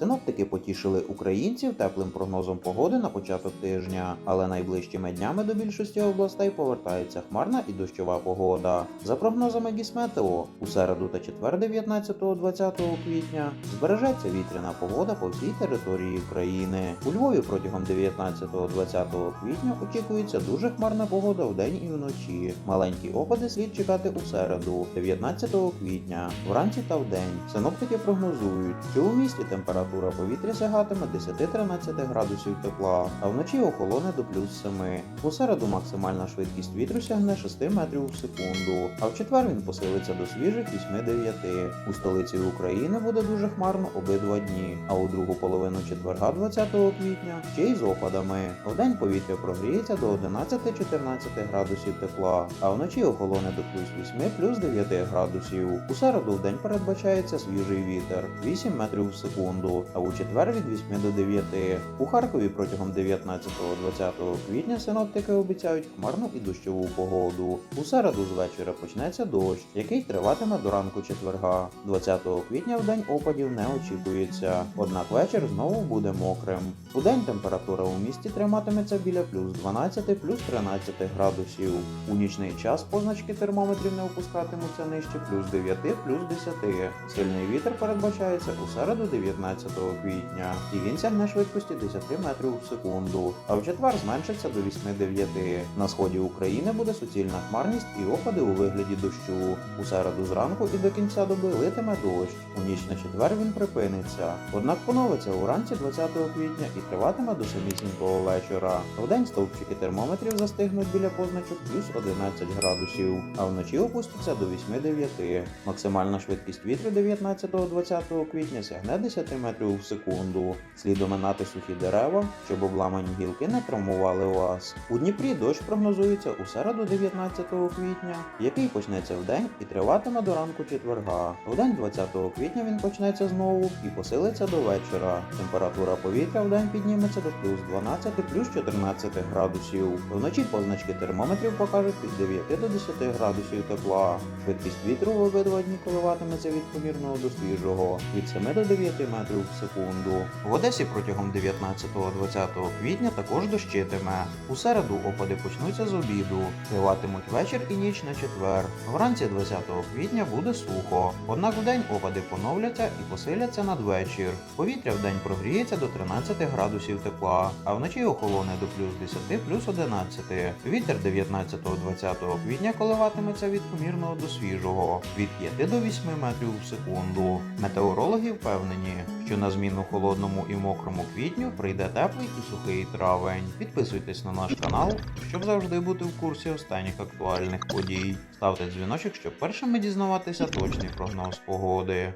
Синоптики потішили українців теплим прогнозом погоди на початок тижня, але найближчими днями до більшості областей повертається хмарна і дощова погода. За прогнозами Гісметео, у середу та четвер 19-20 квітня збережеться вітряна погода по всій території країни. У Львові протягом 19-20 квітня очікується дуже хмарна погода вдень і вночі. Маленькі опади слід чекати у середу, 19 квітня, вранці та вдень. Синоптики прогнозують, що у місті температура повітря сягатиме 10-13 градусів тепла, а вночі охолоне до плюс 7. У середу максимальна швидкість вітру сягне 6 метрів в секунду, а в четвер він посилиться до свіжих 8-9. У столиці України буде дуже хмарно обидва дні, а у другу половину четверга 20 квітня ще й з опадами. Вдень повітря прогріється до 11-14 градусів тепла, а вночі охолоне до плюс 8 плюс 9 градусів. У середу в день передбачається свіжий вітер 8 метрів в секунду, а у четвер від 8 до 9. У Харкові протягом 19-20 квітня синоптики обіцяють хмарну і дощову погоду. У середу з вечора почнеться дощ, який триватиме до ранку четверга. 20 квітня в день опадів не очікується, однак вечір знову буде мокрим. У день температура у місті триматиметься біля плюс 12 плюс 13 градусів. У нічний час позначки термометрів не опускатимуться нижче плюс 9 плюс 10. Сильний вітер передбачається у середу 19 квітня, і він сягне швидкості 10 метрів в секунду, а в четвер зменшиться до 8-9. На сході України буде суцільна хмарність і опади у вигляді дощу. У середу зранку і до кінця доби литиме дощ. У ніч на четвер він припиниться. Однак поновиться уранці 20 квітня і триватиме до самісінького вечора. Вдень стовпчики термометрів застигнуть біля позначок плюс 11 градусів, а вночі опустяться до 8-9. Максимальна швидкість вітру 19-20 квітня сягне 10 метрів в секунду. Слід оминати сухі дерева, щоб обламані гілки не травмували вас. У Дніпрі дощ прогнозується у середу 19 квітня, який почнеться вдень і триватиме до ранку четверга. Вдень 20 квітня він почнеться знову і посилиться до вечора. Температура повітря вдень підніметься до плюс 12 плюс 14 градусів. Вночі позначки термометрів покажуть від 9 до 10 градусів тепла. Швидкість вітру в обидва дні коливатиметься від помірного до свіжого від 7 до 9 метрів в секунду. В Одесі протягом 19-20 квітня також дощитиме. У середу опади почнуться з обіду, триватимуть вечір і ніч на четвер. Вранці 20 квітня буде сухо. Однак вдень опади поновляться і посиляться надвечір. Повітря вдень прогріється до 13 градусів тепла, а вночі охолоне до плюс 10 плюс 11. Вітер 19-20 квітня коливатиметься від помірного до свіжого від 5 до 8 метрів в секунду. Метеорологи впевнені, що на зміну холодному і мокрому квітню прийде теплий і сухий травень. Підписуйтесь на наш канал, щоб завжди бути в курсі останніх актуальних подій. Ставте дзвіночок, щоб першими дізнаватися точний прогноз погоди.